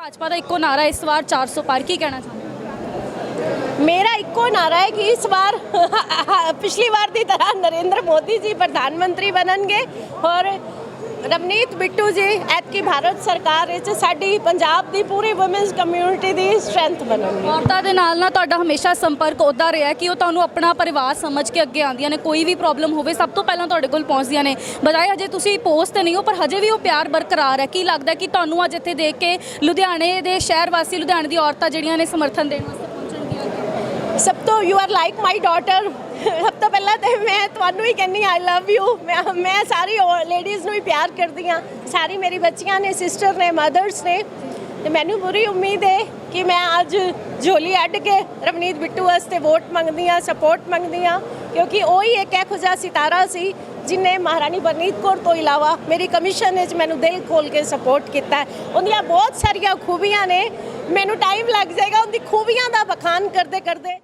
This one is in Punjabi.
ਭਾਜਪਾ ਦਾ ਇੱਕੋ ਨਾਰਾ ਇਸ ਵਾਰ 400 ਪਾਰ ਕੀ ਕਹਿਣਾ ਚਾਹੁੰਦੇ ਮੇਰਾ ਇੱਕੋ ਨਾਰਾ ਹੈ ਕਿ ਇਸ ਵਾਰ ਪਿਛਲੀ ਵਾਰ ਦੀ ਤਰ੍ਹਾਂ ਨਰਿੰਦਰ ਮੋਦੀ ਜੀ ਪ੍ਰਧਾਨ ਮੰਤਰੀ ਬਣਨਗੇ ਔਰ ਰਵਨੀਤ ਬਿੱਟੂ ਜੀ ਐਤਕੀ ਭਾਰਤ ਸਰਕਾਰ ਵਿੱਚ ਸਾਡੀ ਪੰਜਾਬ ਦੀ ਪੂਰੀ ਔਮਨਸ ਕਮਿਊਨਿਟੀ ਦੀ ਸਟਰੈਂਥ ਬਣਨਗੇ ਔਰਤਾਂ ਦੇ ਨਾਲ ਨਾ ਤੁਹਾਡਾ ਹਮੇਸ਼ਾ ਸੰਪਰਕ ਉੱਦਾਂ ਰਿਹਾ ਕਿ ਉਹ ਤੁਹਾਨੂੰ ਆਪਣਾ ਪਰਿਵਾਰ ਸਮਝ ਕੇ ਅੱਗੇ ਆਉਂਦੀਆਂ ਨੇ ਕੋਈ ਵੀ ਪ੍ਰੋਬਲਮ ਹੋਵੇ ਸਭ ਤੋਂ ਪਹਿਲਾਂ ਤੁਹਾਡੇ ਕੋਲ ਪਹੁੰਚਦੀਆਂ ਨੇ। ਬਜਾਏ ਹਜੇ ਤੁਸੀਂ ਪੋਸਟ ਤੇ ਨਹੀਂ ਹੋ ਪਰ ਹਜੇ ਵੀ ਉਹ ਪਿਆਰ ਬਰਕਰਾਰ ਹੈ। ਕੀ ਲੱਗਦਾ ਕਿ ਤੁਹਾਨੂੰ ਅੱਜ ਇੱਥੇ ਦੇਖ ਕੇ ਲੁਧਿਆਣੇ ਦੇ ਸ਼ਹਿਰ ਵਾਸੀ ਲੁਧਿਆਣੇ ਦੀ ਔਰਤਾਂ ਜਿਹੜੀਆਂ ਨੇ ਸਮਰਥਨ ਦੇਣ ਵਾਸਤੇ ਪਹੁੰਚਣਗੀਆਂ ਸਭ ਤੋਂ you are like my daughter ਸਭ ਤੋਂ ਪਹਿਲਾਂ ਤੇ ਮੈਂ ਤੁਹਾਨੂੰ ਹੀ ਕਹਿੰਨੀ ਆਈ ਲਵ ਯੂ ਮੈਂ ਮੈਂ ਸਾਰੀ ਲੇਡੀਜ਼ ਨੂੰ ਹੀ ਪਿਆਰ ਕਰਦੀ ਹਾਂ। ਸਾਰੀ ਮੇਰੀ ਬੱਚੀਆਂ ਨੇ ਸਿਸਟਰ ਨੇ ਮਦਰਸ ਨੇ। ਤੇ ਮੈਨੂੰ ਪੂਰੀ ਉਮੀਦ ਹੈ ਕਿ ਮੈਂ ਅੱਜ ਝੋਲੀ ਅੱਡ ਕੇ ਰਵਨੀਤ ਬਿੱਟੂ ਵਾਸਤੇ ਵੋਟ ਮੰਗਦੀ ਹਾਂ ਸਪੋਰਟ ਮੰਗਦੀ ਹਾਂ। ਕਿਉਂਕਿ ਉਹ ਹੀ ਇੱਕ ਇਹੋ ਜਿਹਾ ਸਿਤਾਰਾ ਸੀ ਜਿਨੇ ਮਹਾਰਾਣੀ ਬਰਨੀਤ ਕੌਰ ਤੋਂ ਇਲਾਵਾ ਮੇਰੀ ਕਮਿਸ਼ਨ ਵਿੱਚ ਮੈਨੂੰ ਦਿਲ ਖੋਲ ਕੇ ਸਪੋਰਟ ਕੀਤਾ। ਉਹਦੀਆਂ ਬਹੁਤ ਸਾਰੀਆਂ ਖੂਬੀਆਂ ਨੇ। ਮੈਨੂੰ ਟਾਈਮ ਲੱਗ ਜਾਏਗਾ, ਉਹਦੀ ਖੂਬੀਆਂ ਦਾ ਬਖਾਨ ਕਰਦੇ ਕਰਦੇ